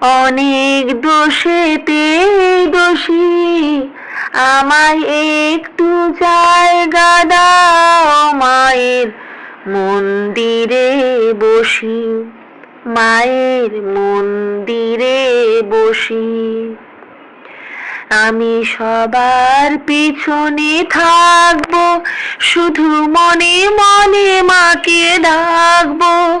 অনেক দোষেতে দোষী আমায় একটু জায়গা দাও মায়ের মন্দিরে বসি, মায়ের মন্দিরে বসি। আমি সবার পিছনে থাকব, শুধু মনে মনে মাকে ডাকবো।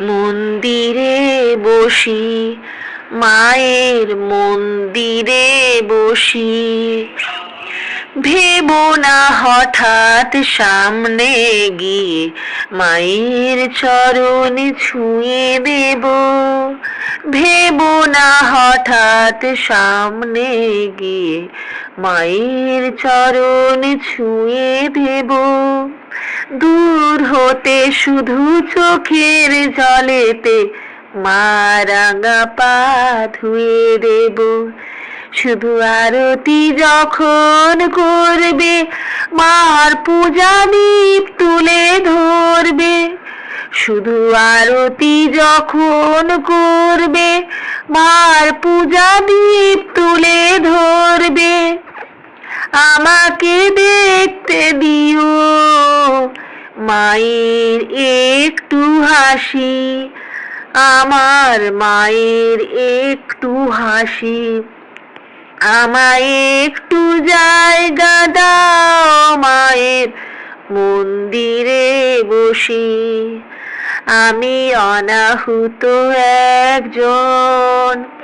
মন্দিরে বসি, মায়ের মন্দিরে বসি। ভেবো না হঠাৎ সামনে গিয়ে, মায়ের চরণ ছুঁয়ে দেব। ভেবো না হঠাৎ সামনে গিয়ে, মায়ের চরণ ছুঁয়ে দেব। দূর হতে শুধু চোখের জলেতে মা রাঙা পা ধুয়ে দেব। শুধু আরতি যখন করবে, মার পূজা দীপ তুলে ধরবে। শুধু আরতি যখন করবে, মার পূজা দীপ তুলে ধরবে। আমাকে দেখতে দিও মায়ের একটু হাসি, আমার মায়ের একটু হাসি। আমায় একটু জায়গা দাও মায়ের মন্দিরে বসি। আমি অনাহুত একজন।